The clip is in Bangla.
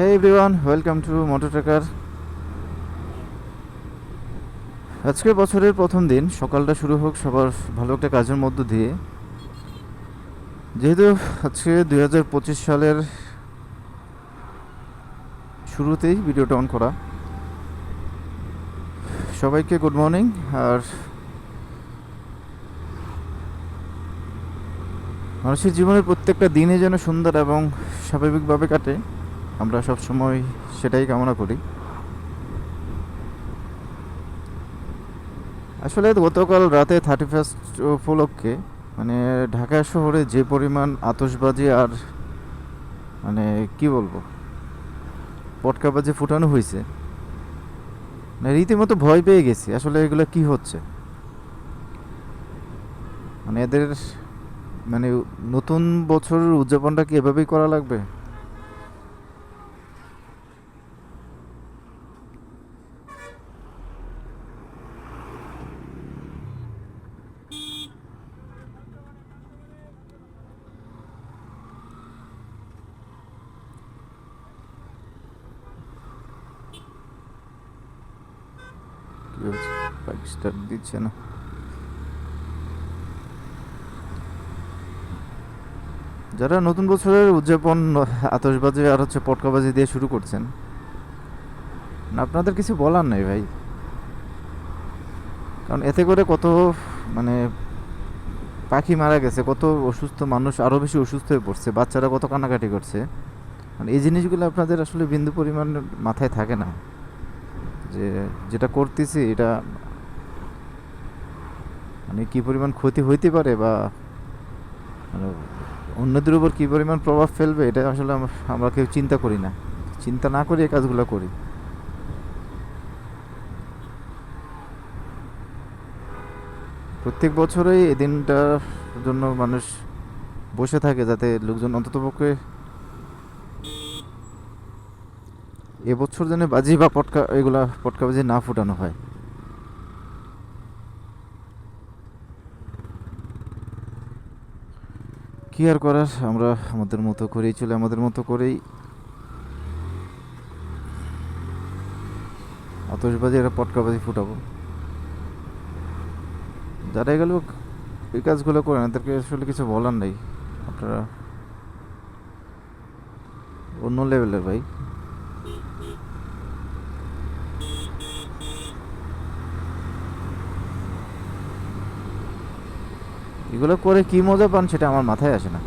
Hey everyone welcome to motor trekker আজকে বছরের প্রথম দিন, সকালটা শুরু হোক, সবার ভালো একটা কাজের মধ্য দিয়ে। যেহেতু আজকে দুই হাজার পঁচিশ সালের শুরুতেই ভিডিওটা অন করা। সবাইকে গুড মর্নিং আর মানুষের জীবনের প্রত্যেকটা দিনে যেন সুন্দর এবং স্বাভাবিকভাবে কাটে। আমরা সব সময় সেটাই কামনা করি। আসলে গতকাল রাতে থার্টি ফার্স্ট উপলক্ষে মানে ঢাকা শহরে যে পরিমাণ আতশবাজি আর মানে কি বলব, পটকাবাজি ফুটানো হয়েছে মানে রীতিমতো ভয় পেয়ে গেছি, আসলে এগুলো কি হচ্ছে? মানে এদের মানে নতুন বছরের উদযাপনটা কি এভাবেই করা লাগবে? বাইক স্টার্ট দিচ্ছে না। যারা নতুন বছরের উদযাপন আতশবাজি আর হচ্ছে পটকাবাজি দিয়ে শুরু করছেন আপনাদের কিছু বলার নেই ভাই। কারণ এতে করে কত মানে পাখি মারা গেছে, কত অসুস্থ মানুষ আরও বেশি অসুস্থ হয়ে পড়ছে, বাচ্চারা কত কান্নাকাটি করছে। মানে এই জিনিসগুলো আপনাদের আসলে বিন্দু পরিমাণ মাথায় থাকে না। যে যেটা করতেছি এটা মানে কি পরিমাণ ক্ষতি হইতে পারে বা মানে অন্যদের উপর কী পরিমাণ প্রভাব ফেলবে, এটা আসলে আমরা কেউ চিন্তা করি না। চিন্তা না করে এই কাজগুলো করি। প্রত্যেক বছরেই এই দিনটার জন্য মানুষ বসে থাকে যাতে লোকজন অন্ততপক্ষে এবছর যেন বাজি বা পটকা, এগুলা পটকা বাজি না ফুটানো হয়। কি আর করার, আমরা আমাদের মতো করেই চলে, আমাদের মতো করেই আতশবাজি আর পটকাবাজি ফুটাবো। যারা এগুলো এই কাজগুলো করেন তাদেরকে আসলে কিছু বলার নেই। আপনারা অন্য লেভেলের ভাই। এগুলো করে কি মজা পান সেটা আমার মাথায় আসে না।